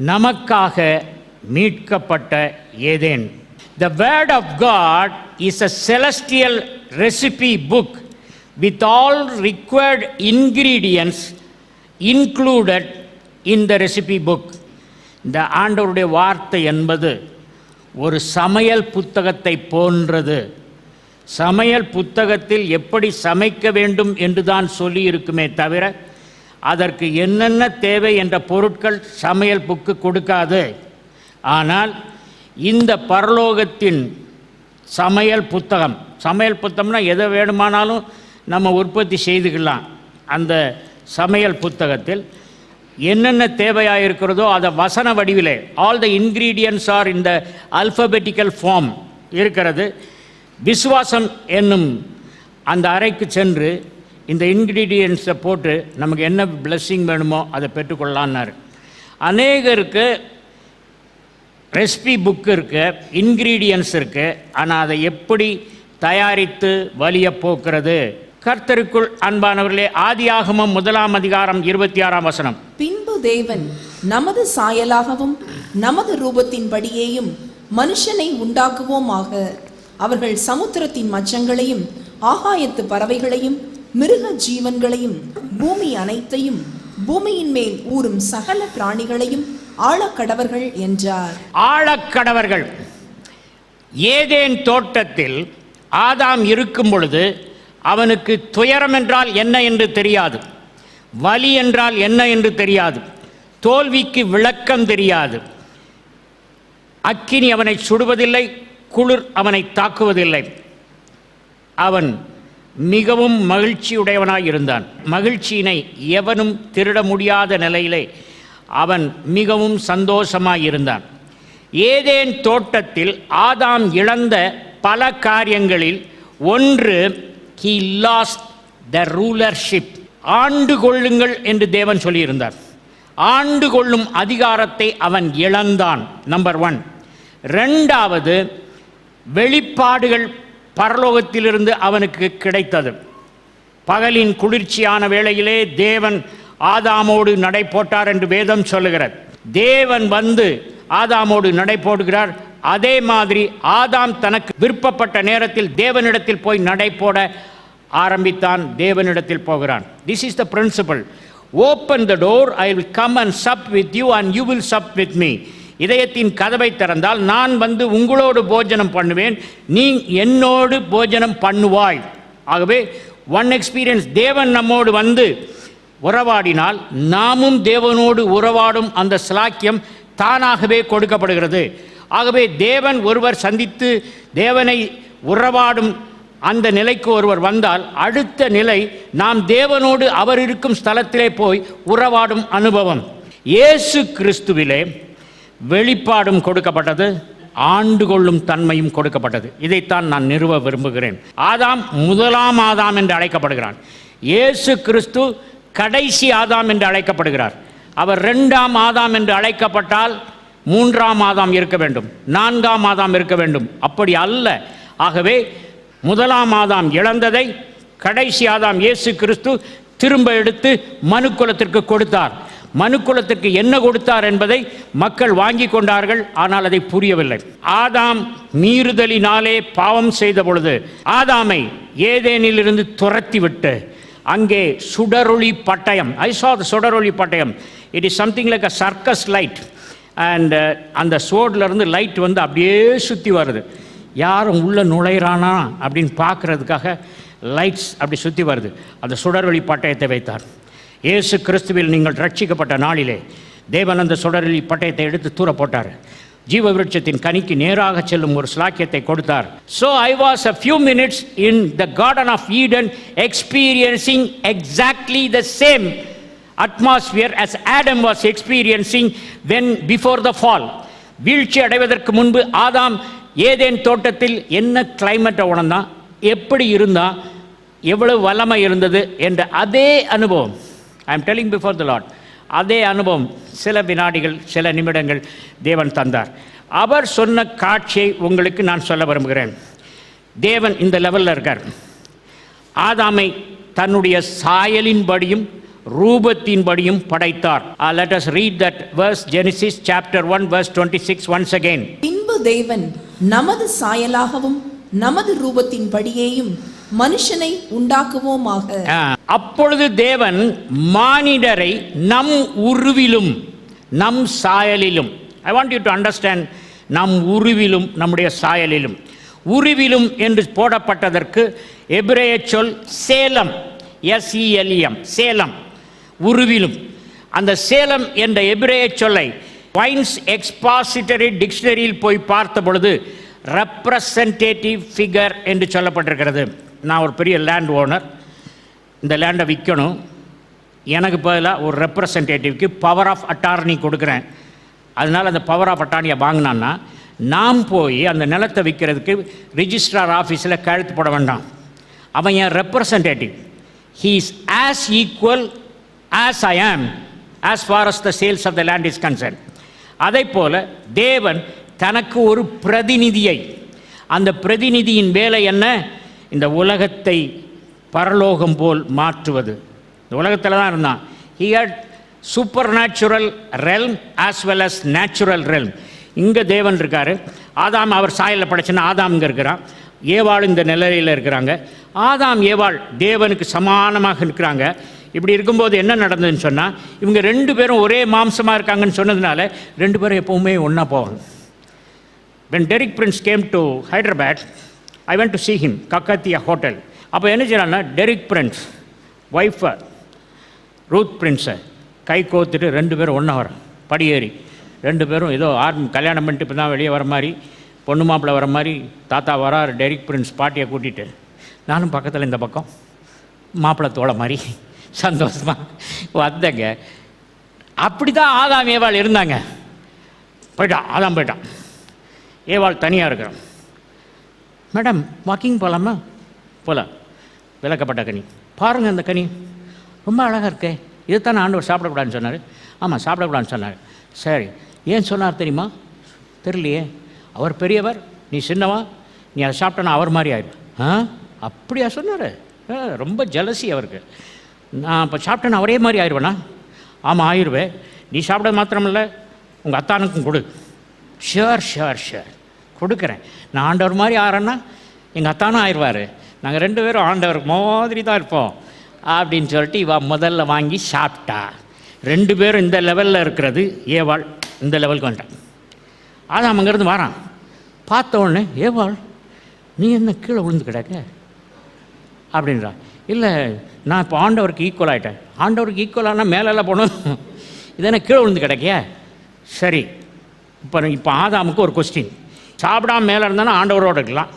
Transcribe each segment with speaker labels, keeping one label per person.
Speaker 1: நமக்காக மீட்கப்பட்ட Eden. The word of God is a celestial recipe book with all required ingredients included in the recipe book இந்த ஆண்டவருடைய வார்த்தை என்பது ஒரு சமையல் புத்தகத்தை போன்றது. சமையல் புத்தகத்தில் எப்படி சமைக்க வேண்டும் என்று தான் சொல்லியிருக்குமே தவிர அதற்கு என்னென்ன தேவை என்ற பொருட்கள் சமையல் புக்கு கொடுக்காது. ஆனால் இந்த பரலோகத்தின் சமையல் புத்தகம் சமையல் புத்தகம்னா எதை வேணுமானாலும் நம்ம உற்பத்தி செய்துக்கலாம். அந்த சமையல் புத்தகத்தில் என்னென்ன தேவையாக இருக்கிறதோ அதை வசன வடிவிலே ஆல் த இன்க்ரீடியன்ஸ் ஆர் இந்த அல்பபெட்டிக்கல் ஃபார்ம் இருக்கிறது. விசுவாசம் என்னும் அந்த அறைக்கு சென்று இந்த இன்க்ரீடியன்ஸை போட்டு நமக்கு என்ன பிளஸ்ஸிங் வேணுமோ அதை பெற்றுக்கொள்ளலான்னாரு. அநேகருக்கு ரெசிபி புக் இருக்கு இன்க்ரீடியன்ஸ் இருக்கு ஆனால் அதை எப்படி தயாரித்து வலிய போக்குறது? கர்த்தருக்குள் அன்பானவர்களே ஆதியாகமம் முதலாம் அதிகாரம் இருபத்தி ஆறாம் வசனம்.
Speaker 2: பின்பு தேவன் நமது சாயலாகவும் நமது ரூபத்தின் படியேயும் மனுஷனை உண்டாக்குவோமாக. அவர்கள் சமுத்திரத்தின் மச்சங்களையும் ஆகாயத்து பறவைகளையும் மிருக ஜீவன்களையும் பூமி அனைத்தையும் பூமியின் மேல் ஊறும் சகல பிராணிகளையும் ஆழக்கடவர்கள் என்றார்.
Speaker 1: ஆழக்கடவர்கள். ஏதேன் தோட்டத்தில் ஆதாம் இருக்கும் பொழுது அவனுக்கு துயரம் என்றால் என்ன என்று தெரியாது. வலி என்றால் என்ன என்று தெரியாது. தோல்விக்கு விளக்கம் தெரியாது. அக்கினி அவனை சுடுவதில்லை குளிர் அவனை தாக்குவதில்லை. அவன் மிகவும் மகிழ்ச்சியுடையவனாய் இருந்தான். மகிழ்ச்சியினை எவனும் திருட முடியாத நிலையிலே அவன் மிகவும் சந்தோஷமாய் இருந்தான். ஏதேன் தோட்டத்தில் ஆதாம் இழந்த பல காரியங்களில் ஒன்று ஹி லாஸ்ட் த ரூலர்ஷிப் ஆண்டு கொள்ளுங்கள் என்று தேவன் சொல்லியிருந்தார். ஆண்டு கொள்ளும் அதிகாரத்தை அவன் இழந்தான் நம்பர் ஒன் ரெண்டாவது வெளிப்பாடுகள் பரலோகத்திலிருந்து அவனுக்கு கிடைத்தது. பகலின் குளிர்ச்சியான வேளையிலே தேவன் ஆதாமோடு நடை போட்டார் என்று வேதம் சொல்லுகிறது. தேவன் வந்து ஆதாமோடு நடை போடுகிறார் அதே மாதிரி ஆதாம் தனக்கு விருப்பப்பட்ட நேரத்தில் தேவனிடத்தில் போய் நடை போட ஆரம்பித்தான் தேவனிடத்தில் போகிறான். This is the principle open the door I will come and sup with you and you will sup with me இதயத்தின் கதவை திறந்தால் நான் வந்து உங்களோடு போஜனம் பண்ணுவேன். நீ என்னோடு போஜனம் பண்ணுவாய். ஆகவே ஒன் எக்ஸ்பீரியன்ஸ் தேவன் நம்மோடு வந்து உறவாடினால் நாமும் தேவனோடு உறவாடும் அந்த சிலாக்கியம் தானாகவே கொடுக்கப்படுகிறது. ஆகவே தேவன் ஒருவர் சந்தித்து தேவனை உறவாடும் அந்த நிலைக்கு ஒருவர் வந்தால் அடுத்த நிலை நாம் தேவனோடு அவர் இருக்கும் ஸ்தலத்திலே போய் உறவாடும் அனுபவம். இயேசு கிறிஸ்துவிலே வெளிப்பாடும் கொடுக்கப்பட்டது ஆண்டு கொள்ளும் தன்மையும் கொடுக்கப்பட்டது. இதைத்தான் நான் நிறுவ விரும்புகிறேன். ஆதாம் முதலாம் ஆதாம் என்று அழைக்கப்படுகிறான். இயேசு கிறிஸ்து கடைசி ஆதாம் என்று அழைக்கப்படுகிறார். அவர் ரெண்டாம் ஆதாம் என்று அழைக்கப்பட்டால் மூன்றாம் ஆதாம் இருக்க வேண்டும் நான்காம் ஆதாம் இருக்க வேண்டும். அப்படி அல்ல. ஆகவே முதலாம் ஆதாம் இழந்ததை கடைசி ஆதாம் இயேசு கிறிஸ்து திரும்ப எடுத்து மனுக்குலத்திற்கு கொடுத்தார். மனுக்குலத்திற்கு என்ன கொடுத்தார் என்பதை மக்கள் வாங்கி கொண்டார்கள் ஆனால் அதை புரியவில்லை. ஆதாம் மீறுதலினாலே பாவம் செய்த பொழுது ஆதாமை ஏதேனிலிருந்து துரத்தி விட்டு அங்கே சுடரொளி பட்டயம் ஐ சா த சுடரொளி பட்டயம். It is something like a circus light and அந்த சோட்லேருந்து லைட் வந்து அப்படியே சுற்றி வருது. யாரும் உள்ளே நுழையிறானா அப்படின்னு பார்க்குறதுக்காக லைட்ஸ் அப்படி சுற்றி வருது. அந்த சுடரொளி பட்டயத்தை வைத்தார். இயேசு கிறிஸ்துவில் நீங்கள் ரட்சிக்கப்பட்ட நாளிலே தேவானந்த சுடரில் இப்பட்டயத்தை பட்டயத்தை எடுத்து தூர போட்டார் ஜீவ விருட்சத்தின் கனிக்கு நேராக செல்லும் ஒரு ஸ்லாக்கியத்தை கொடுத்தார். So I was a few minutes in the garden of Eden experiencing exactly the same atmosphere as Adam was experiencing when before the fall வீழ்ச்சி அடைவதற்கு முன்பு ஆதாம் ஏதேன் தோட்டத்தில் என்ன கிளைமேட்டை உணர்ந்தான்? எப்படி இருந்தான் எவ்வளவு வல்லமை இருந்தது? என்ற அதே அனுபவம். I am telling before the lot அதே அனுபவம் சில வினாடிகள் சில நிமிடங்கள் தேவன் தந்தார். அவர் சொன்ன காட்சியை உங்களுக்கு நான் சொல்ல விரும்புகிறேன். தேவன் இந்த லெவலில் இருக்கார். ஆதாமை தன்னுடைய சாயலின்படியும் ரூபத்தின்படியும் படைத்தார். Let us read that that Genesis chapter one 1 verse 26 once again.
Speaker 2: பின்பு தேவன் நமது சாயலாகவும் நமது ரூபத்தின்படியேயும் மனுஷனை உண்டாக்குவோமாக.
Speaker 1: அப்பொழுது தேவன் மானிடரை நம் உருவிலும் நம் சாயலிலும் I want you to understand நம் உருவிலும் நம்முடைய சாயலிலும். உருவிலும் என்று போடப்பட்டதற்கு எபிரேய சொல் சேலம் எஸ்இஎல்எம் சேலம் உருவிலும். அந்த சேலம் என்ற எபிரேய சொல்லை வைன்ஸ் எக்ஸ்பாசிட்டரி டிக்ஷனரியில் போய் பார்த்த பொழுது ரெப்ரசன்டேட்டிவ் ஃபிகர் என்று சொல்லப்பட்டிருக்கிறது. நான் ஒரு பெரிய லேண்ட் ஓனர் இந்த லேண்டை விற்கணும் எனக்கு பதிலாக ஒரு ரெப்ரசன்டேட்டிவ்க்கு பவர் ஆஃப் அட்டார்னி கொடுக்குறேன். அதனால் அந்த பவர் ஆஃப் அட்டார்னியை வாங்கினான்னா நாம் போய் அந்த நிலத்தை விற்கிறதுக்கு ரிஜிஸ்ட்ரார் ஆஃபீஸில் கழுத்து போட வேண்டாம். அவன் என் representative he is as equal as I am as far as the sales of the land is concern அதே போல் தேவன் தனக்கு ஒரு பிரதிநிதியை. அந்த பிரதிநிதியின் வேலை என்ன? இந்த உலகத்தை பரலோகம் போல் மாற்றுவது. இந்த உலகத்தில் தான் இருந்தான். He had supernatural realm as well as natural realm இங்கே தேவன் இருக்கார். ஆதாம் அவர் சாயலில் படைச்சுன்னா ஆதாம் இங்கே இருக்கிறான். ஏவாள் இந்த நிலையில் இருக்கிறாங்க. ஆதாம் ஏவாள் தேவனுக்கு சமானமாக இருக்கிறாங்க. இப்படி இருக்கும்போது என்ன நடந்ததுன்னு சொன்னால் இவங்க ரெண்டு பேரும் ஒரே மாம்சமாக இருக்காங்கன்னு சொன்னதுனால ரெண்டு பேரும் எப்போவுமே ஒன்றா போவாங்க when Derek Prince came to Hyderabad I went to see him Kakatia hotel அப்போ என்ன செய்யறான்னா டெரிக் பிரின்ஸ் ஒய்ஃபை ரூத் பிரின்ஸை கை கோத்துட்டு ரெண்டு பேரும் ஒன்றா வரோம் படியேறி. ரெண்டு பேரும் ஏதோ ஆர்மி கல்யாணம் பண்ணிட்டு இப்போ தான் வெளியே வர மாதிரி பொண்ணு மாப்பிள்ளை வர மாதிரி தாத்தா வரார் டெரிக் பிரின்ஸ் பாட்டியை கூட்டிகிட்டு நானும் பக்கத்தில் இந்த பக்கம் மாப்பிள்ளை தோலை மாதிரி சந்தோஷமாக வந்தேங்க. அப்படி தான் ஆதாம் ஏவாள் இருந்தாங்க. போயிட்டான் ஆதாம் போயிட்டான் ஏவாள் தனியாக இருக்கிறோம். மேடம் வாக்கிங் போகலாமா போகலாம் விளக்கப்பட்ட கனி. பாருங்கள் அந்த கனி. ரொம்ப அழகாக இருக்கே. இதுதானே ஆண்டவர் சாப்பிடக்கூடாதுன்னு சொன்னார். ஆமாம் சாப்பிடக்கூடாதுன்னு சொன்னார். சரி ஏன் சொன்னார் தெரியுமா? தெரியலையே. அவர் பெரியவர் நீ சின்னவா நீ அதை சாப்பிட்டனா அவர் மாதிரி ஆயிடும் ஆ? அப்படியா சொன்னார்? ரொம்ப ஜலசி அவருக்கு. நான் இப்போ சாப்பிட்டேன்னா அவரே மாதிரி ஆயிடுவேனா ஆமாம் ஆயிடுவேன் நீ சாப்பிட மாத்திரமில்ல உங்கள் அத்தானுக்கும் கொடு. ஷுவர் ஷுவர் ஷுவர் கொடுக்குறேன். நான் ஆண்டவர் மாதிரி ஆறேன்னா எங்கள் அத்தானும் ஆயிடுவார். நாங்கள் ரெண்டு பேரும் ஆண்டவர் மாதிரி தான் இருப்போம். அப்படின்னு சொல்லிட்டு இவ முதல்ல வாங்கி சாப்பிட்டா. ரெண்டு பேரும் இந்த லெவலில் இருக்கிறது ஏவாள் இந்த லெவலுக்கு வந்துட்டான் ஆதாம் அங்கேருந்து வரான். பார்த்த உடனே ஏவாள் நீ என்ன கீழே விழுந்து கிடக்க? அப்படின்றா. இல்லை நான் இப்போ ஆண்டவருக்கு ஈக்குவல் ஆகிட்டேன் ஆண்டவருக்கு ஈக்குவலானால் மேலெல்லாம் போகணும் இதென்ன கீழே விழுந்து கிடக்கிய? சரி. இப்போ இப்போ ஆதாமுக்கு ஒரு கொஸ்டின் சாப்பிடாம மேலே இருந்தானா ஆண்டவரோடு இருக்கலாம்.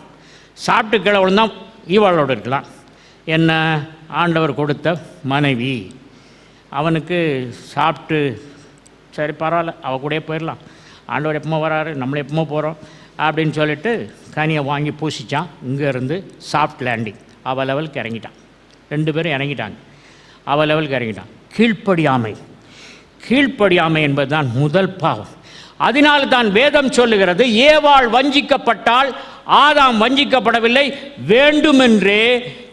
Speaker 1: சாப்பிட்டு கீழே விழுந்தா ஈவாளோடு இருக்கலாம். என்ன? ஆண்டவர் கொடுத்த மனைவி. அவனுக்கு சாப்பிட்டு சரி பரவாயில்ல அவ கூடயே போயிடலாம். ஆண்டவர் எப்போ வராரு நம்மளை எப்போ போகிறோம் அப்படின்னு சொல்லிட்டு கனியை வாங்கி பூசிச்சான். இங்கேருந்து சாஃப்ட் லேண்டிங் அவ லெவலுக்கு இறங்கிட்டான். ரெண்டு பேரும் இறங்கிட்டாங்க. அவ லெவலுக்கு இறங்கிட்டான். கீழ்ப்படியாமை. கீழ்ப்படியாமை என்பதுதான் முதல் பாவம். அதனால் தான் வேதம் சொல்லுகிறது ஏவாள் வஞ்சிக்கப்பட்டால் ஆதாம் வஞ்சிக்கப்படவில்லை வேண்டுமென்றே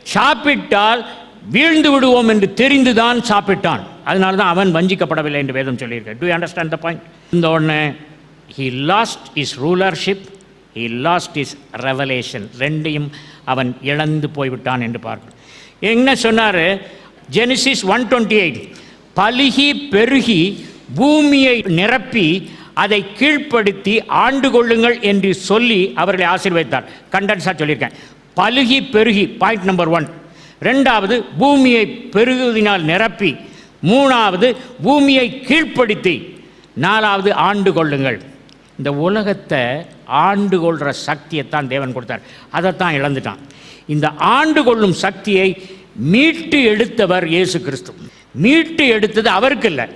Speaker 1: சாப்பிட்டால் வீழ்ந்து விடுவோம் என்று தெரிந்துதான் சாப்பிட்டான். அதனால தான் அவன் வஞ்சிக்கப்படவில்லை என்று வேதம் சொல்லியிருக்கு டு அண்டர்ஸ்டாண்ட் த பாயிண்ட் இந்த ஒன்று he lost his rulership he lost his revelation ரெண்டையும் அவன் இழந்து போய்விட்டான் என்று பார்க்கணும் என்ன சொன்னார்? ஜெனிசிஸ் ஒன் டுவெண்ட்டி எயிட் பலுகி பெருகி பூமியை நிரப்பி அதை கீழ்ப்படுத்தி ஆண்டு கொள்ளுங்கள் என்று சொல்லி அவர்களை ஆசீர்வதித்தார். கண்டன்ஸாக சொல்லியிருக்கேன். பழுகி பெருகி பாயிண்ட் நம்பர் ஒன் ரெண்டாவது பூமியை பெருகுவதினால் நிரப்பி. மூணாவது பூமியை கீழ்ப்படுத்தி. நாலாவது ஆண்டு கொள்ளுங்கள். இந்த உலகத்தை ஆண்டு கொள்கிற சக்தியைத்தான் தேவன் கொடுத்தார். அதைத்தான் இழந்துட்டான். இந்த ஆண்டு கொள்ளும் சக்தியை மீட்டு எடுத்தவர் இயேசு கிறிஸ்து. மீட்டு எடுத்தது அவருக்கு இல்லை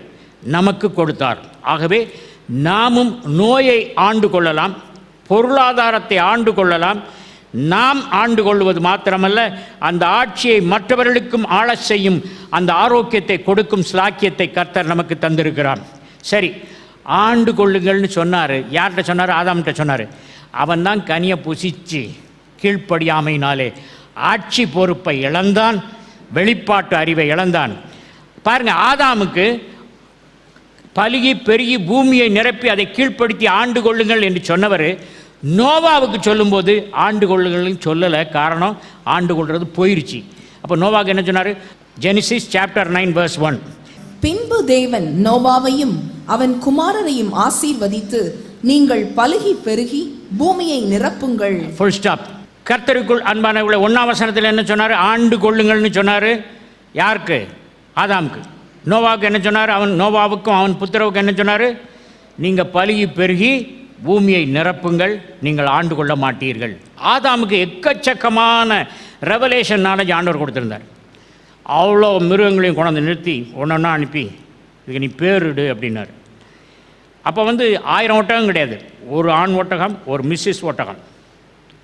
Speaker 1: நமக்கு கொடுத்தார். ஆகவே நாமும் நோயை ஆண்டு கொள்ளலாம் பொருளாதாரத்தை ஆண்டு கொள்ளலாம். நாம் ஆண்டு கொள்வது மாத்திரமல்ல அந்த ஆட்சியை மற்றவர்களுக்கும் ஆழ செய்யும் அந்த ஆரோக்கியத்தை கொடுக்கும் ஸ்லாக்கியத்தை கர்த்தர் நமக்கு தந்திருக்கிறான் சரி ஆண்டு கொள்ளுங்கள்னு சொன்னார். யார்கிட்ட சொன்னார்? ஆதாம்கிட்ட சொன்னார். அவன் தான் கனியை புசிச்சு கீழ்ப்படியாமையினாலே ஆட்சி பொறுப்பை இழந்தான் வெளிப்பாட்டு அறிவை இழந்தான். பாருங்க ஆதாமுக்கு பலுகி பெருகி பூமியை நிரப்பி அதை கீழ்ப்படுத்தி ஆண்டு கொள்ளுங்கள் என்று சொன்னவர் நோவாவுக்கு சொல்லும்போது ஆண்டு கொள்ளுங்கள்னு சொல்லலை. காரணம் ஆண்டு கொள்வது போயிருச்சு. அப்போ நோவாவுக்கு என்ன சொன்னார்? Genesis chapter nine verse one
Speaker 2: பின்பு தேவன் நோவாவையும் அவன் குமாரரையும் ஆசீர்வதித்து நீங்கள் பலுகி பெருகி பூமியை நிரப்புங்கள்.
Speaker 1: ஃபுல் ஸ்டாப் கர்த்தருக்குள் அன்பானவர்களை ஒன்றாம் வசனத்தில் என்ன சொன்னார்? ஆண்டு கொள்ளுங்கள்னு சொன்னார். யாருக்கு? ஆதாமுக்கு. நோவாவுக்கு என்ன சொன்னார்? அவன் நோவாவுக்கும் அவன் புத்திரவுக்கு என்ன சொன்னார்? நீங்கள் பழுகி பெருகி பூமியை நிரப்புங்கள் நீங்கள் ஆண்டு கொள்ள மாட்டீர்கள். ஆதாமுக்கு எக்கச்சக்கமான ரெவலேஷன் நாலேஜ் ஆண்டவர் கொடுத்துருந்தார். அவ்வளோ மிருகங்களையும் கொண்டாந்து நிறுத்தி ஒன்றொன்னா அனுப்பி இதுக்கு நீ பேரிடு அப்படின்னாரு. அப்போ வந்து ஆயிரம் ஒட்டகம் கிடையாது. ஒரு ஆண் ஒட்டகம் ஒரு மிஸ்ஸஸ் ஒட்டகம்.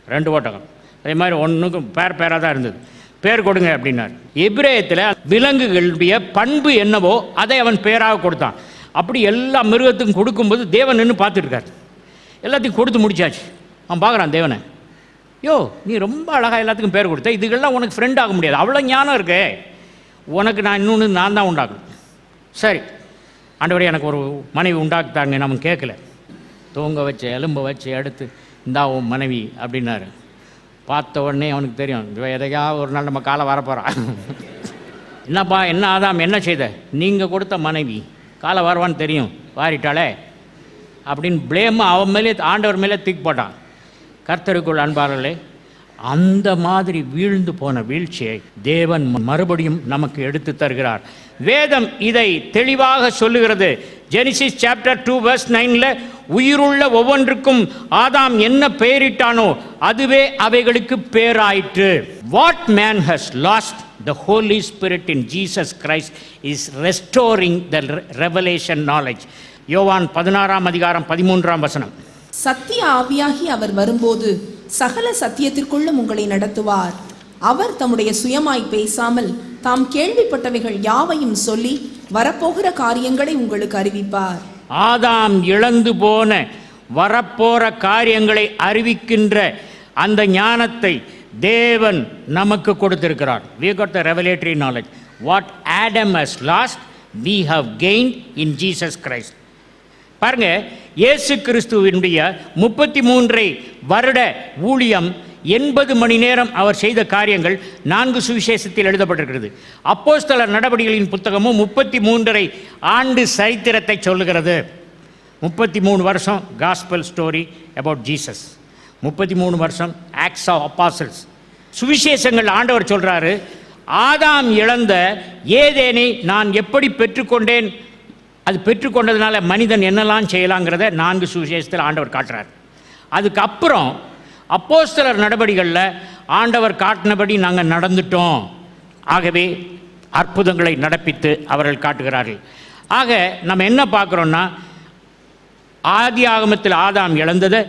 Speaker 1: ரெண்டு ஒட்டகம். அதே மாதிரி ஒன்றுக்கும் பேர் பேராக தான் இருந்தது. பேர் கொடுங்க அப்படின்னார். எபிரேயத்தில் விலங்குகளுடைய பண்பு என்னவோ அதை அவன் பேராக கொடுத்தான். அப்படி எல்லா மிருகத்துக்கும் கொடுக்கும்போது தேவன் நின்று பார்த்துருக்கார் எல்லாத்தையும் கொடுத்து முடிச்சாச்சு. அவன் பார்க்குறான் தேவனை. யோ நீ ரொம்ப அழகாக எல்லாத்துக்கும் பேர் கொடுத்த. இதுக்கெல்லாம் உனக்கு ஃப்ரெண்ட் ஆக முடியாது. அவ்வளோ ஞானம் இருக்கே. உனக்கு நான் இன்னொன்று நான் தான் உண்டாக்கணும். சரி. ஆண்டவரே எனக்கு ஒரு மனைவி உண்டாக்குத்தாங்க நம்ம கேட்கல. தூங்க வச்சு எலும்பை வச்சு எடுத்து இந்தா உன் மனைவி அப்படின்னாரு. பார்த்த உடனே அவனுக்கு தெரியும் இவ ஒரு நாள் நம்ம காலை வரப்போகிறான் என்னப்பா என்ன ஆதாம் என்ன செய்த? நீங்கள் கொடுத்த மனைவி காலை வருவான்னு தெரியும் வாரிட்டாளே. அப்படின்னு பிளேமை அவன் மேலே ஆண்டவர் மேலே தூக்கி போட்டான். கர்த்தருக்குள் அன்பார்களே அந்த மாதிரி வீழ்ந்து போன வீழ்ச்சியை தேவன் மறுபடியும் நமக்கு எடுத்து தருகிறார். வேதம் இதை தெளிவாக சொல்லுகிறது. ஜெனிசிஸ் சாப்டர் டூ வர்ஸ் நைனில் உயிருள்ள ஒவ்வொன்றுக்கும் ஆதாம் என்ன பெயரிட்டானோ அதுவே அவைகளுக்கு பேராயிற்று. What man has lost the Holy Spirit in Jesus Christ is restoring the revelation knowledge யோவான் பதினாறாம் அதிகாரம் பதிமூன்றாம் வசனம்.
Speaker 2: சத்திய ஆவியாகி அவர் வரும்போது சகல சத்தியத்திற்குள்ளும் உங்களை நடத்துவார். அவர் தம்முடைய சுயமாய் பேசாமல் தாம் கேள்விப்பட்டவைகள் யாவையும் சொல்லி வரப்போகிற காரியங்களை உங்களுக்கு அறிவிப்பார்.
Speaker 1: ஆதாம் இழந்து போன வரப்போற காரியங்களை அறிவிக்கின்ற அந்த ஞானத்தை தேவன் நமக்கு கொடுத்திருக்கிறார். We got the revelatory knowledge what Adam has lost we have gain in Jesus Christ பாருங்க இயேசு கிறிஸ்துவினுடைய முப்பத்தி மூன்றை வருட ஊழியம் எண்பது மணி நேரம் அவர் செய்த காரியங்கள் நான்கு சுவிசேஷத்தில் எழுதப்பட்டிருக்கிறது. அப்போஸ்தல நடவடிக்கைகளின் புத்தகமும் முப்பத்தி மூன்றரை ஆண்டு சரித்திரத்தை சொல்லுகிறது. முப்பத்தி மூணு வருஷம் காஸ்பல் ஸ்டோரி அபவுட் ஜீசஸ் முப்பத்தி மூணு வருஷம் ஆக்ஸ் ஆஃப் அப்பாசல்ஸ் சுவிசேஷங்கள் ஆண்டவர் சொல்கிறாரு ஆதாம் இழந்த ஏதேனை நான் எப்படி பெற்றுக்கொண்டேன்? அது பெற்றுக்கொண்டதுனால மனிதன் என்னெல்லாம் செய்யலாங்கிறத நான்கு சுவிசேஷத்தில் ஆண்டவர் காட்டுறார். அதுக்கப்புறம் அப்போஸ்தலர் நடவடிகளில் ஆண்டவர் காட்டினபடி நாங்கள் நடந்துட்டோம். ஆகவே அற்புதங்களை நடப்பித்து அவர்கள் காட்டுகிறார்கள். ஆக நம்ம என்ன பார்க்குறோன்னா ஆதி ஆகமத்தில் ஆதாம் இழந்ததை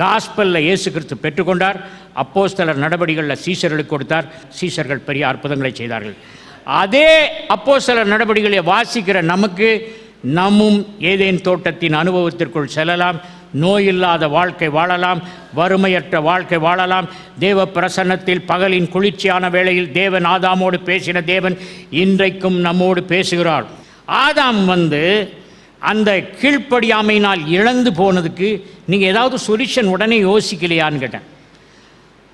Speaker 1: காஸ்பல்ல இயேசு கிறிஸ்து பெற்றுக்கொண்டார். அப்போஸ்தலர் நடவடிகளில் சீசர்களுக்கு கொடுத்தார். சீசர்கள் பெரிய அற்புதங்களை செய்தார்கள். அதே அப்போஸ்தலர் நடவடிக்கைகளை வாசிக்கிற நமக்கு நம்மும் ஏதேன் தோட்டத்தின் அனுபவத்திற்குள் செல்லலாம். நோயில்லாத வாழ்க்கை வாழலாம். வறுமையற்ற வாழ்க்கை வாழலாம். தேவ பிரசன்னத்தில் பகலின் குளிர்ச்சியான வேளையில் தேவன் ஆதாமோடு பேசின தேவன் இன்றைக்கும் நம்மோடு பேசுகிறார். ஆதாம் வந்து அந்த கீழ்ப்படியாமையினால் இழந்து போனதுக்கு நீங்கள் ஏதாவது சொல்யூஷன் உடனே யோசிக்கலையான்னு கேட்டேன்.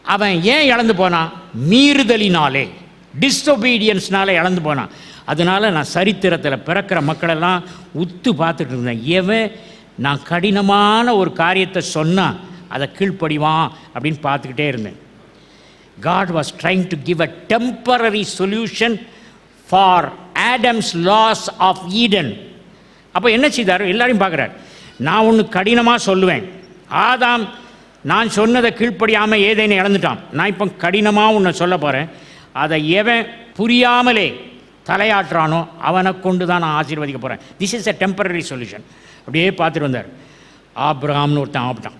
Speaker 1: அவன் ஏன் இழந்து போனான்? மீறுதலினாலே டிஸ்ஒபீடியன்ஸ்னால இழந்து போனான். அதனால நான் சரித்திரத்தில் பிறக்கிற மக்களெல்லாம் உத்து பார்த்துட்டு இருந்தேன். எவன் நான் கடினமான ஒரு காரியத்தை சொன்னால் அதை கீழ்ப்படிவான் அப்படின்னு பார்த்துக்கிட்டே இருந்தேன். God was trying to give a temporary solution for Adam's loss of Eden அப்போ என்ன செய்தார்? எல்லாரையும் பார்க்குறாரு. நான் ஒன்று கடினமாக சொல்லுவேன். ஆதாம் நான் சொன்னதை கீழ்ப்படியாமல் ஏதேன்னு இழந்துட்டான். நான் இப்போ கடினமாக ஒன்று சொல்ல போகிறேன் அதை எவன் புரியாமலே தலையாட்டுறானோ அவனை கொண்டு தான் நான் ஆசீர்வதிக்க போகிறேன் this is a temporary solution அப்படியே பார்த்துட்டு வந்தார். ஆப்ரஹாம்னு ஒருத்தன் ஆப்பிட்டான்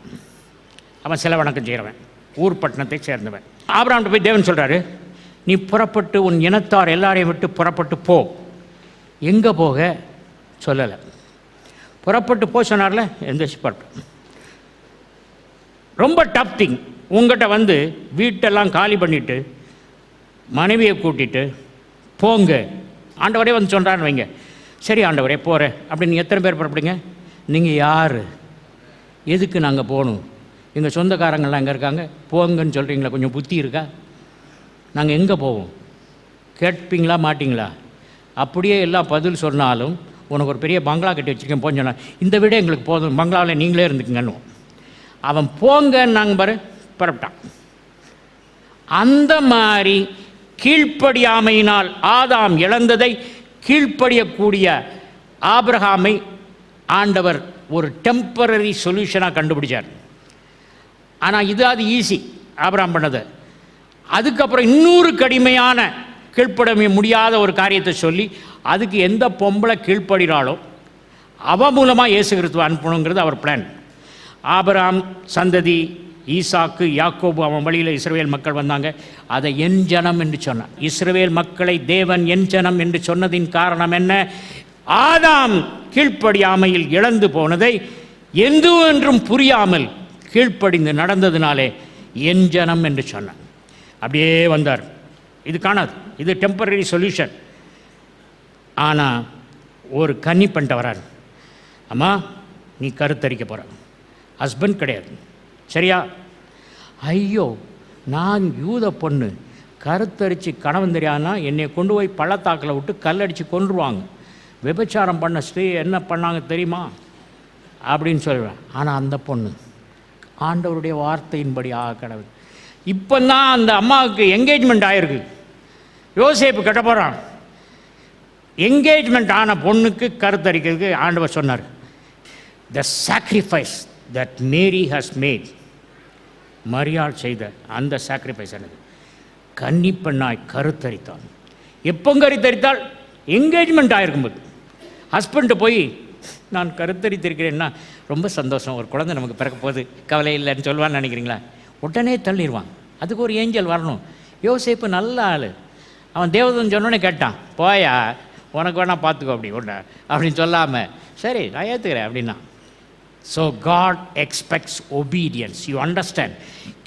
Speaker 1: அவன் சில வணக்கம் செய்கிறவன் ஊர் பட்டணத்தை சேர்ந்தவன். ஆபிரகாம்கிட்ட போய் தேவன் சொல்கிறாரு நீ புறப்பட்டு உன் இனத்தார் எல்லாரையும் விட்டு புறப்பட்டு போ. எங்கே போக? சொல்லலை. புறப்பட்டு போ சொன்னார்ல எந்த புறப்பட்டு ரொம்ப டப் திங் உங்கள்கிட்ட வந்து வீட்டெல்லாம் காலி பண்ணிட்டு மனைவியை கூட்டிட்டு போங்க. ஆண்டவரே வந்து சொல்கிறான்னு வைங்க. சரி ஆண்டவரே போகிறேன் அப்படின்னு எத்தனை பேர் புறப்படுங்க நீங்கள் யார்? எதுக்கு நாங்கள் போகணும்? எங்கள் சொந்தக்காரங்கள்லாம் எங்கே இருக்காங்க? போங்கன்னு சொல்கிறீங்களா கொஞ்சம் புத்தி இருக்கா? நாங்கள் எங்கே போவோம்? கேட்பீங்களா மாட்டிங்களா? அப்படியே எல்லாம் பதில் சொன்னாலும் உனக்கு ஒரு பெரிய பங்களா கட்டி வச்சுருக்கேன் போன்னு சொன்னால் இந்த வீடே எங்களுக்கு போதும். பங்களாவில் நீங்களே இருந்துக்குங்கன்னு. அவன் போங்கன்னு நாங்கள் பாரு புறப்பட்டான். அந்த மாதிரி கீழ்ப்படியாமையினால் ஆதாம் இழந்ததை கீழ்ப்படியக்கூடிய ஆபிரகாமை ஆண்டவர் ஒரு டெம்பரரி சொல்யூஷனாக கண்டுபிடிச்சார். ஆனால் இது அது ஈஸி ஆபிரகாம் பண்ணது. அதுக்கப்புறம் இன்னொரு கடுமையான கீழ்ப்பட முடியாத ஒரு காரியத்தை சொல்லி அதுக்கு எந்த பொம்பளை கீழ்ப்படுகிறாளோ அவ மூலமாக இயேசு கிறிஸ்துவ அனுப்பணுங்கிறது அவர் பிளான் ஆபராம் சந்ததி ஈசாக்கு யாக்கோபு அவன் வழியில் இஸ்ரவேல் மக்கள் வந்தாங்க. அதை என் ஜனம் என்று சொன்னான். இஸ்ரவேல் மக்களை தேவன் என் ஜனம் என்று சொன்னதின் காரணம் என்ன? ஆதாம் கீழ்ப்படியாமையில் இழந்து போனதை எந்து என்றும் புரியாமல் கீழ்ப்படிந்து நடந்ததினாலே என் ஜனம் என்று சொன்னான். அப்படியே வந்தார். இது காணாது. இது டெம்பரரி சொல்யூஷன் ஆனால் ஒரு கன்னி பண்ணிட்ட வரார். அம்மா நீ கருத்தரிக்க போகிற ஹஸ்பண்ட் கிடையாது. சரியா? ஐயோ நான் யூத பொண்ணு. கருத்தரித்து கணவன் தெரியாதுன்னா என்னை கொண்டு போய் பள்ளத்தாக்கில் விட்டு கல்லடித்து கொண்டுருவாங்க விபச்சாரம் பண்ண ஸ்ரீ என்ன பண்ணாங்க தெரியுமா? அப்படின்னு சொல்லுவேன். ஆனால் அந்த பொண்ணு ஆண்டவருடைய வார்த்தையின்படி ஆக கடவுள். இப்போ தான் அந்த அம்மாவுக்கு என்கேஜ்மெண்ட் ஆயிருக்கு. யோசேப்பு கட்ட போகிறான் என்கேஜ்மெண்ட் ஆன பொண்ணுக்கு கருத்தரிக்கிறதுக்கு ஆண்டவர் சொன்னார். The sacrifice that Mary has made மரியாள் செய்த அந்த சாக்ரிஃபைஸ் என்னது? கன்னிப்பெண்ணாய் கருத்தரித்தான். எப்போ கருத்தரித்தால்? என்கேஜ்மெண்ட் ஆகிருக்கும்போது ஹஸ்பண்ட்டு போய் நான் கருத்தரித்திருக்கிறேன்னா ரொம்ப சந்தோஷம். ஒரு குழந்தை நமக்கு பிறக்க போகுது. கவலை இல்லைன்னு சொல்லுவான்னு நினைக்கிறீங்களா? உடனே தள்ளிடுவான். அதுக்கு ஒரு ஏஞ்சல் வரணும். யோசிப்பு நல்ல ஆள். அவன் தேவதன் சொன்னோன்னே கேட்டான் போயா உனக்கு வேணால் பார்த்துக்கோ அப்படி. உன்னை அப்படின்னு சொல்லாமல் சரி நான் ஏற்றுக்கிறேன் அப்படின்னா so God expects obedience you understand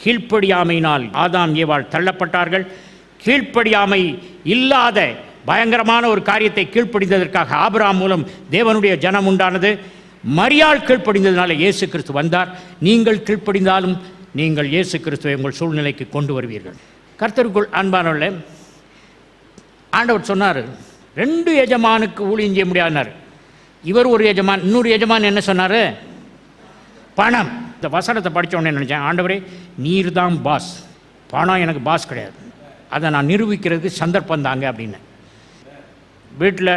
Speaker 1: கீழ்ப்படியாமையினால் ஆதாம் ஏவாள் தள்ளப்பட்டார்கள். கீழ்ப்படியாமை இல்லாத பயங்கரமான ஒரு காரியத்தை கீழ்ப்படிந்ததற்காக ஆபராம் மூலம் தேவனுடைய ஜனம் உண்டானது. மரியாள் கீழ்ப்படிந்ததுனால இயேசு கிறிஸ்து வந்தார். நீங்கள் கீழ்ப்படிந்தாலும் நீங்கள் இயேசு கிறிஸ்துவை உங்கள் சூழ்நிலைக்கு கொண்டு வருவீர்கள். கர்த்தருக்குள் அன்பானவர்களே ஆண்டவர் சொன்னார் ரெண்டு எஜமானுக்கு ஊழியம் செய்ய முடியாதுனார் இவர் ஒரு எஜமான் இன்னொரு எஜமான் என்ன சொன்னார்? பணம். இந்த வசனத்தை படிச்ச உடனே நினச்சேன் ஆண்டவரே நீர் தான் பாஸ். பணம் எனக்கு பாஸ் கிடையாது. அதை நான் நிரூபிக்கிறதுக்கு சந்தர்ப்பம் தாங்க அப்படின்னு. வீட்டில்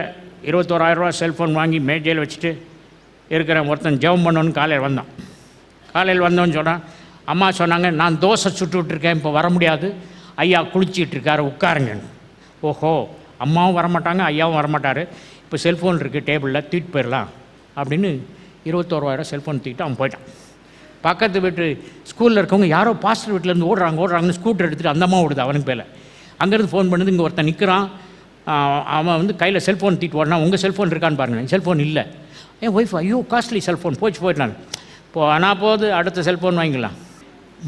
Speaker 1: இருபத்தோராயிரரூவா செல்ஃபோன் வாங்கி மேஜையில் வச்சுட்டு இருக்கிற ஒருத்தன் ஜெபம் பண்ணணுன்னு காலையில் வந்தான். காலையில் வந்தோன்னு சொன்னான் அம்மா சொன்னாங்க நான் தோசை சுட்டுட்ருக்கேன் இப்போ வர முடியாது. ஐயா குளிச்சிட்டு இருக்காரு உட்காருங்கன்னு ஓஹோ அம்மாவும் வரமாட்டாங்க ஐயாவும் வரமாட்டார். இப்போ செல்ஃபோன் இருக்குது டேபிளில் தூக்கிட்டு போயிடலாம் அப்படின்னு இருபத்தோருவாயிரம் செல்ஃபோன் தூக்கிட்டு அவன் போயிட்டான். பக்கத்து வீட்டு ஸ்கூலில் இருக்கவங்க யாரோ பாஸ்டர் வீட்டிலேருந்து ஓடுறாங்க ஓடுறாங்கன்னு ஸ்கூட்டர் எடுத்துகிட்டு அந்த அம்மா ஓடுது அவனுக்கு பேல அங்கேருந்து ஃபோன் பண்ணுது இங்கே ஒருத்தன் நிற்கிறான் அவன் வந்து கையில் செல்ஃபோன் தூக்கிட்டு ஓடனா உங்கள் செல்ஃபோன் இருக்கான்னு பாருங்கள் செல்ஃபோன் இல்லை. என் ஒய்ஃப் ஐயோ காஸ்ட்லி செல்ஃபோன். போச்சு போயிட்டான். இப்போ ஆனால் போது அடுத்த செல்ஃபோன் வாங்கிக்கலாம்.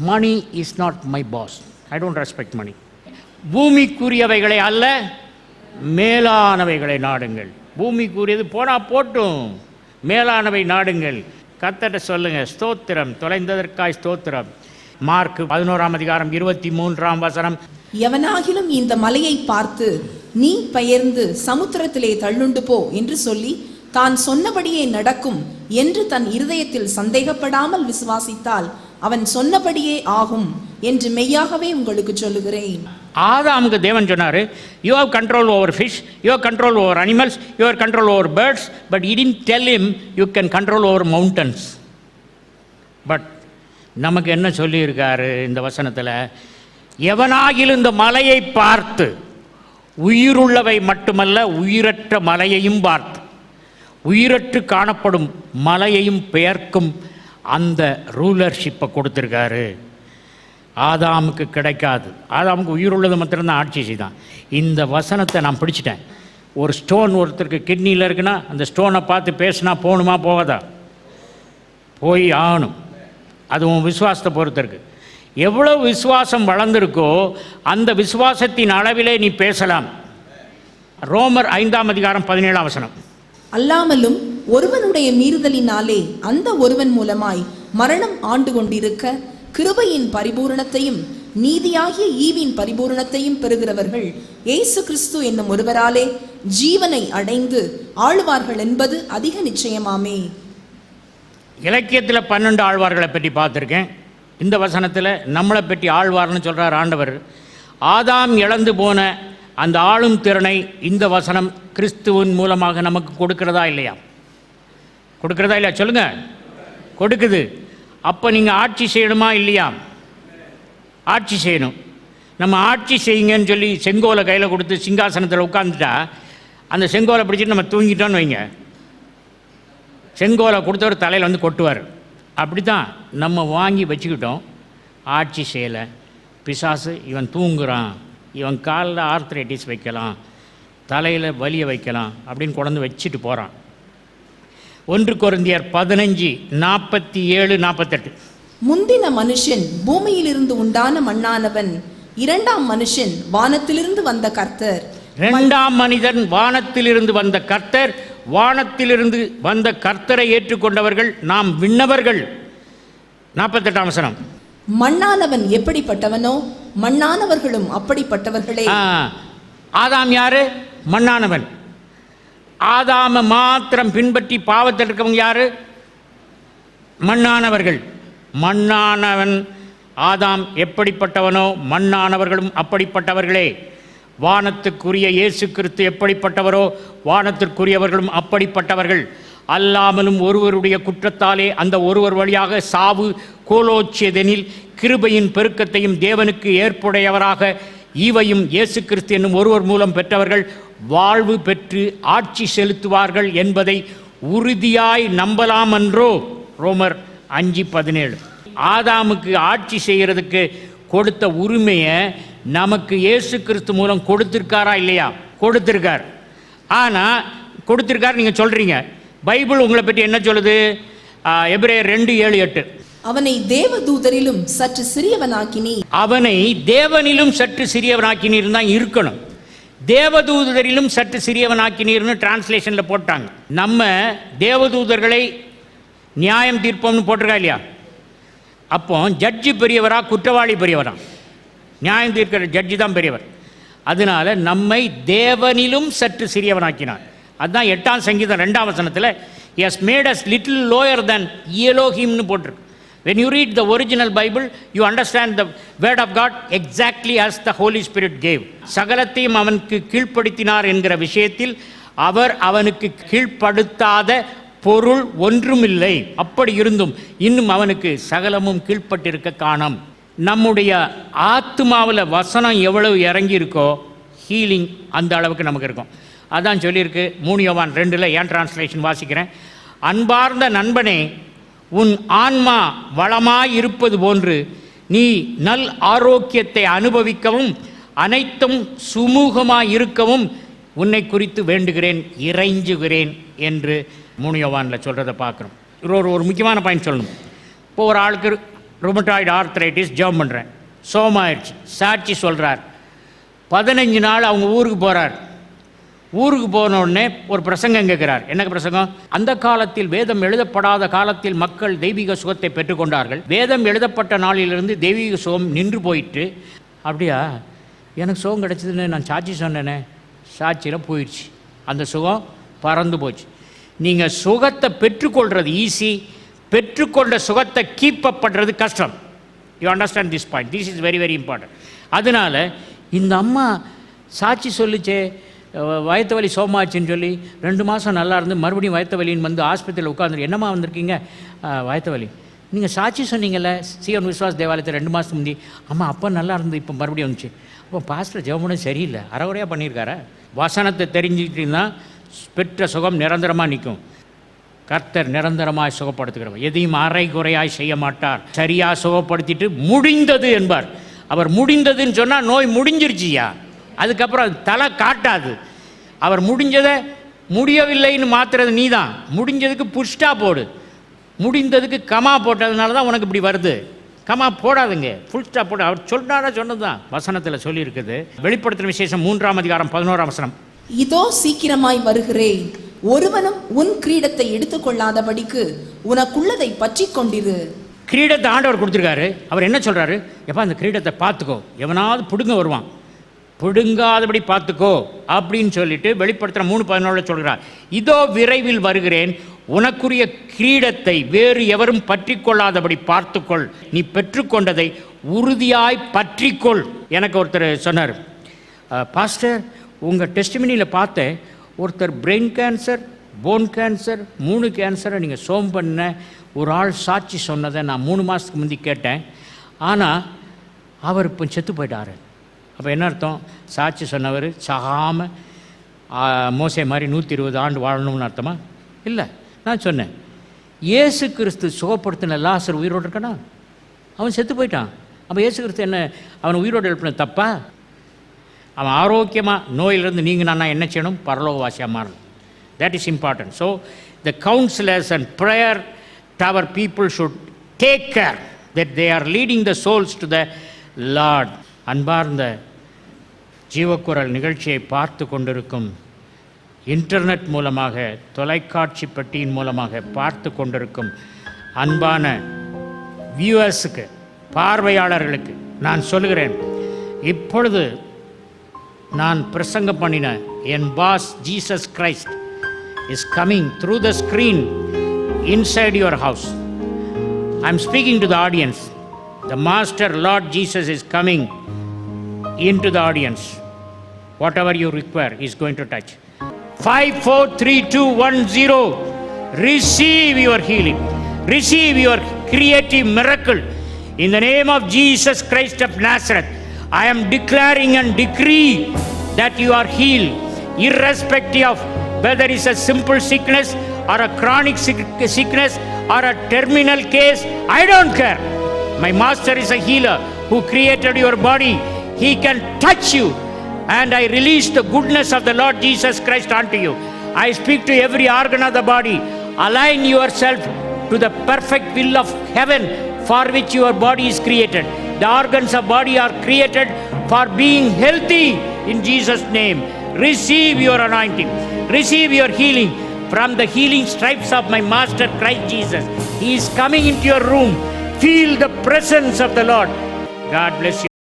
Speaker 1: Money is not my boss I don't respect money பூமிக்குரியவைகளை அல்ல மேலானவைகளை நாடுங்கள். பூமிக்குரியது போனால் போட்டும். மேலானவை நாடுங்கள். கத்தட்ட சொல்லுங்க ஸ்தோத்திரம். தொலைந்ததற்காய் ஸ்தோத்திரம். மார்க் பதினோராம் அதிகாரம் இருபத்தி மூன்றாம் வசனம்.
Speaker 2: எவனாகிலும் இந்த மலையை பார்த்து நீ பெயர்ந்து சமுத்திரத்திலே தள்ளுண்டு போ என்று சொல்லி தான் சொன்னபடியே நடக்கும் என்று தன் இருதயத்தில் சந்தேகப்படாமல் விசுவாசித்தால் அவன் சொன்னபடியே ஆகும் என்று மெய்யாகவே உங்களுக்கு சொல்லுகிறேன்.
Speaker 1: ஆதாமுக்கு தேவன் சொன்னார் you have control over fish you have control over animals you have control over birds but it didn't tell him you can control over mountains but நமக்கு என்ன சொல்லியிருக்காரு இந்த வசனத்தில்? எவனாகிலும் இந்த மலையை பார்த்து உயிருள்ளவை மட்டுமல்ல உயிரற்ற மலையையும் பார்த்து. உயிரற்று காணப்படும் மலையையும் பெயர்க்கும் அந்த ரூலர்ஷிப்பை கொடுத்துருக்காரு. ஆதாமுக்கு கிடைக்காது. ஆதாமுக்கு உயிர் உள்ளது மாத்திரம்தான் ஆட்சி செய்தான். இந்த வசனத்தை நான் பிடிச்சிட்டேன். ஒரு ஸ்டோன் ஒருத்தருக்கு கிட்னியில் இருக்குன்னா அந்த ஸ்டோனை பார்த்து பேசினா போகணுமா போகாதா? போய் ஆகணும். அது உன் விசுவாசத்தை பொறுத்தருக்கு எவ்வளோ விசுவாசம் வளர்ந்துருக்கோ அந்த விசுவாசத்தின் அளவிலே நீ பேசலாம். ரோமர் ஐந்தாம் அதிகாரம் பதினேழாம் வசனம்.
Speaker 2: அல்லாமலும் ஒருவனுடைய மீறுதலினாலே அந்த ஒருவன் மூலமாய் மரணம் ஆண்டு கொண்டிருக்க கிருபையின் பரிபூரணத்தையும் நீதியாகிய ஈவின் பரிபூரணத்தையும் பெறுகிறவர்கள் இயேசு கிறிஸ்து என்னும் ஒருவராலே ஜீவனை அடைந்து ஆழ்வார்கள் என்பது அதிக நிச்சயமாமே.
Speaker 1: இலக்கியத்தில் பன்னெண்டு ஆழ்வார்களை பற்றி பார்த்துருக்கேன். இந்த வசனத்தில் நம்மளை பற்றி ஆழ்வார்னு சொல்கிறார் ஆண்டவர். ஆதாம் இழந்து போன அந்த ஆளும் திறனை இந்த வசனம் கிறிஸ்துவின் மூலமாக நமக்கு கொடுக்கிறதா இல்லையா? கொடுக்கிறதா இல்லையா? சொல்லுங்கள் கொடுக்குது. அப்போ நீங்கள் ஆட்சி செய்யணுமா இல்லையா? ஆட்சி செய்யணும். நம்ம ஆட்சி செய்யுங்கன்னு சொல்லி செங்கோலை கையில் கொடுத்து சிங்காசனத்தில் உட்காந்துட்டா அந்த செங்கோலை பிடிச்சிட்டு நம்ம தூங்கிட்டோன்னு வைங்க. செங்கோலை கொடுத்தவர் தலையில் வந்து கொட்டுவார். அப்படி தான் நம்ம வாங்கி வச்சுக்கிட்டோம். ஆட்சி செய்யலை. பிசாசு இவன் தூங்குறான். இவன் காலில் ஆர்த்ரைட்டிஸ் வைக்கலாம். தலையில் வலியை வைக்கலாம் அப்படின்னு கொண்டு வச்சுட்டு போகிறான் ஒன்று கொருந்தியர் பதினஞ்சு நாற்பத்தி ஏழு நாற்பத்தெட்டு.
Speaker 2: முந்தின மனுஷன் பூமியிலிருந்து உண்டான மண்ணானவன் இரண்டாம் மனுஷன் வானத்திலிருந்து வந்த கர்த்தர்.
Speaker 1: இரண்டாம் மனிதன் வானத்திலிருந்து வந்த கர்த்தர் வானத்திலிருந்து வந்த கர்த்தரை ஏற்றுக்கொண்டவர்கள் நாம் விண்ணவர்கள். நாற்பத்தெட்டாம் வசனம்.
Speaker 2: மண்ணானவன் எப்படிப்பட்டவனோ மண்ணானவர்களும் அப்படிப்பட்டவர்களே.
Speaker 1: ஆதாம் யாரு? மண்ணானவன். ஆதாம மாத்திரம் பின்பற்றி பாவத்தில் இருக்கவங்க யாரு? மண்ணானவர்கள். மண்ணானவன் ஆதாம் எப்படிப்பட்டவனோ? மண்ணானவர்களும் அப்படிப்பட்டவர்களே. வானத்துக்குரிய இயேசு கிறிஸ்து எப்படிப்பட்டவரோ? வானத்திற்குரியவர்களும் அப்படிப்பட்டவர்கள். அல்லாமலும் ஒருவருடைய குற்றத்தாலே அந்த ஒருவர் வழியாக சாவு கோலோச்சியதெனில் கிருபையின் பெருக்கத்தையும் தேவனுக்கு ஏற்புடையவராக ஈவையும் இயேசு கிறிஸ்து என்னும் ஒருவர் மூலம் பெற்றவர்கள். வாழ்வு பெற்று ஆட்சி செலுத்துவார்கள் என்பதை உறுதியாய் நம்பலாமன்றோ? ரோமர் அஞ்சு பதினேழு. ஆதாமுக்கு ஆட்சி செய்கிறதுக்கு கொடுத்த உரிமையை நமக்கு இயேசு கிறிஸ்து மூலம் கொடுத்திருக்காரா இல்லையா? கொடுத்திருக்கார். ஆனால் கொடுத்திருக்கார் நீங்கள் சொல்கிறீங்க பைபிள் உங்களை பற்றி என்ன சொல்லுது? எபிரேயர் ரெண்டு ஏழு எட்டு.
Speaker 2: அவனை தேவதூதரிலும் சற்று சிறியவனாக்கினி
Speaker 1: அவனை தேவனிலும் சற்று சிறியவனாக்கினீர் தான் இருக்கணும். தேவதூதரிலும் சற்று சிறியவனாக்கினீர்னு டிரான்ஸ்லேஷனில் போட்டாங்க. நம்ம தேவதூதர்களை நியாயம் தீர்ப்போம்னு போட்டிருக்கா இல்லையா? அப்போ ஜட்ஜி பெரியவரா குற்றவாளி பெரியவரா? நியாயம் தீர்க்கிற ஜட்ஜி தான் பெரியவர். அதனால நம்மை தேவனிலும் சற்று சிறியவனாக்கினார். அதுதான் எட்டாம் சங்கீதம் ரெண்டாம் வசனத்தில் has made us little lower than இயலோஹிம்னு போட்டிருக்கு. When you read the original bible you understand the word of god exactly as the holy spirit gave. சகலத்தையும் அவனுக்கு கீழ்ப்படுத்தினார் என்கிற விஷயத்தில் அவர் அவனுக்கு கீழ்ப்படுத்தாத பொருள் ஒன்றுமில்லை. அப்படி இருந்தும் இன்னும் அவனுக்கு சகலமும் கீழ்ப்பட்டிருக்க காணம். நம்முடைய ஆத்மாவில் வசனம் எவ்வளவு இறங்கி இருக்கோ ஹீலிங் அந்த அளவுக்கு நமக்கு இருக்கும். அதான் சொல்லியிருக்கு மூணியவான் ரெண்டில் ஏன் டிரான்ஸ்லேஷன் வாசிக்கிறேன்? அன்பார்ந்த நண்பனே உன் ஆன்மா வளமாய் இருப்பது போன்று நீ நல் ஆரோக்கியத்தை அனுபவிக்கவும் அனைத்தும் சுமூகமாய் இருக்கவும் உன்னை குறித்து வேண்டுகிறேன் இறைஞ்சுகிறேன் என்று முனியவானில் சொல்கிறத பார்க்குறோம். இது ஒரு ஒரு முக்கியமான பாயிண்ட் சொல்லணும். இப்போ ஒரு ஆளுக்கு ருமட்டாய்டு ஆர்த்ரைட்டிஸ் ஜெபம் பண்ணுறேன் சோமாயிடுச்சு சாட்சி சொல்கிறார் பதினஞ்சு நாள் அவங்க ஊருக்கு போகிறார் ஊருக்கு போன உடனே ஒரு பிரசங்கம் கேட்கிறார். என்ன பிரசங்கம்? அந்த காலத்தில் வேதம் எழுதப்படாத காலத்தில் மக்கள் தெய்வீக சுகத்தை பெற்றுக்கொண்டார்கள். வேதம் எழுதப்பட்ட நாளிலிருந்து தெய்வீக சுகம் நின்று போயிட்டு அப்படியா? எனக்கு சுகம் கிடச்சிதுன்னு நான் சாட்சி சொன்னேனே. சாட்சியில் போயிடுச்சு அந்த சுகம் பறந்து போச்சு. நீங்கள் சுகத்தை பெற்றுக்கொள்கிறது ஈஸி பெற்றுக்கொண்ட சுகத்தை கீப் அப் பண்ணுறது கஷ்டம். You understand this point this is very very important அதனால இந்த அம்மா சாட்சி சொல்லிச்சே வயத்த வலி சோமாச்சுன்னு சொல்லி ரெண்டு மாதம் நல்லா இருந்து மறுபடியும் வயத்த வலின்னு வந்து ஆஸ்பத்திரியில் உட்காந்துரு என்னம்மா வந்திருக்கீங்க? வயத்த வயத்து வலி நீங்கள் சாட்சி சொன்னீங்கல்ல சீவன் விஸ்வாஸ் தேவாலயத்தில் ரெண்டு மாதம் முந்தி. அம்மா அப்போ நல்லா இருந்து இப்போ மறுபடியும் வந்துச்சு. அப்போ பாஸ்டர் ஜெவமனும் சரியில்லை. அறகுறையாக பண்ணியிருக்காரா? வசனத்தை தெரிஞ்சுக்கிட்டீங்கன்னா பெற்ற சுகம் நிரந்தரமாக நிற்கும் கர்த்தர் நிரந்தரமாக சுகப்படுத்துகிறவர். எதையும் அரை குறையாய் செய்ய மாட்டார். சரியாக சுகப்படுத்திட்டு முடிந்தது என்பார். அவர் முடிந்ததுன்னு சொன்னால் நோய் முடிஞ்சிருச்சியா? அதுக்கப்புறம் அது தலை காட்டாது. அவர் முடிஞ்சதை முடியவில்லைன்னு மாத்துறது நீ தான் முடிஞ்சதுக்கு புஷ்டா போடு. முடிந்ததுக்கு கமா போட்டதுனால தான் உனக்கு இப்படி வருது. கமா போடாதுங்க. ஃபுல் ஸ்டாப் போடு. அவர் சொன்னாரா சொன்னது தான் வசனத்தில் சொல்லியிருக்குது. வெளிப்படுத்துகிற விசேஷம் மூன்றாம் அதிகாரம் பதினோராம் வசனம்.
Speaker 2: இதோ சீக்கிரமாய் வருகிறேன். ஒருவனும் உன் கிரீடத்தை எடுத்துக்கொள்ளாதபடிக்கு உனக்குள்ளதை பற்றிக் கொண்டிரு.
Speaker 1: கிரீடத்தை ஆண்டவர் கொடுத்துருக்காரு. அவர் என்ன சொல்கிறாரு எப்பா அந்த கிரீடத்தை பார்த்துக்கோ. எவனாவது பிடுங்க வருவான். பிடுங்காதபடி பார்த்துக்கோ அப்படின்னு சொல்லிட்டு வெளிப்படுத்துகிற மூணு பதினோழு சொல்கிறார் இதோ விரைவில் வருகிறேன். உனக்குரிய கிரீடத்தை வேறு எவரும் பற்றி கொள்ளாதபடி பார்த்துக்கொள். நீ பெற்றுக்கொண்டதை உறுதியாய் பற்றிக்கொள். எனக்கு ஒருத்தர் சொன்னார். பாஸ்டர் உங்கள் டெஸ்டிமினியில் பார்த்தேன் ஒருத்தர் பிரெயின் கேன்சர் போன் கேன்சர் மூணு கேன்சரை நீங்கள் சோம் பண்ண ஒரு ஆள் சாட்சி சொன்னதை நான் மூணு மாதத்துக்கு முந்தி கேட்டேன். ஆனால் அவர் இப்போ செத்து போயிட்டாரு. அப்போ என்ன அர்த்தம்? சாட்சி சொன்னவர் சகாமல் மோசை மாதிரி நூற்றி இருபது ஆண்டு வாழணும்னு அர்த்தமா? இல்லை நான் சொன்னேன். இயேசு கிறிஸ்து சுகப்படுத்தின லாசர் உயிரோடு இருக்கானா? அவன் செத்து போயிட்டான். அப்போ இயேசு கிறிஸ்து என்ன அவன் உயிரோடு எழுப்பின தப்பா? அவன் ஆரோக்கியமாக நோயிலிருந்து நீங்கினான்னா என்ன செய்யணும்? பரலோகவாசியாக மாறணும். That is important so the counsellors and prayer tower people should take care that they are leading the souls to the Lord அன்பார்ந்த ஜீவக்குரல் நிகழ்ச்சியை பார்த்து கொண்டிருக்கும் இன்டர்நெட் மூலமாக தொலைக்காட்சி பெட்டியின் மூலமாக பார்த்து கொண்டிருக்கும் அன்பான வியூவர்ஸுக்கு பார்வையாளர்களுக்கு நான் சொல்லுகிறேன் இப்பொழுது நான் பிரசங்கம் பண்ணின என் boss Jesus Christ is coming through the screen inside your house. I am speaking to the audience the master Lord Jesus is coming into the audience Whatever you require, He's going to touch. 5, 4, 3, 2, 1, 0. Receive your healing. Receive your creative miracle. In the name of Jesus Christ of Nazareth, I am declaring and decree that you are healed, irrespective of whether it's a simple sickness or a chronic sickness or a terminal case. I don't care. My master is a healer who created your body. He can touch you. And I release the goodness of the Lord Jesus Christ unto you. I speak to every organ of the body. Align yourself to the perfect will of heaven for which your body is created. The organs of body are created for being healthy in Jesus' name. Receive your anointing. Receive your healing from the healing stripes of my Master Christ Jesus. He is coming into your room. Feel the presence of the Lord. God bless you.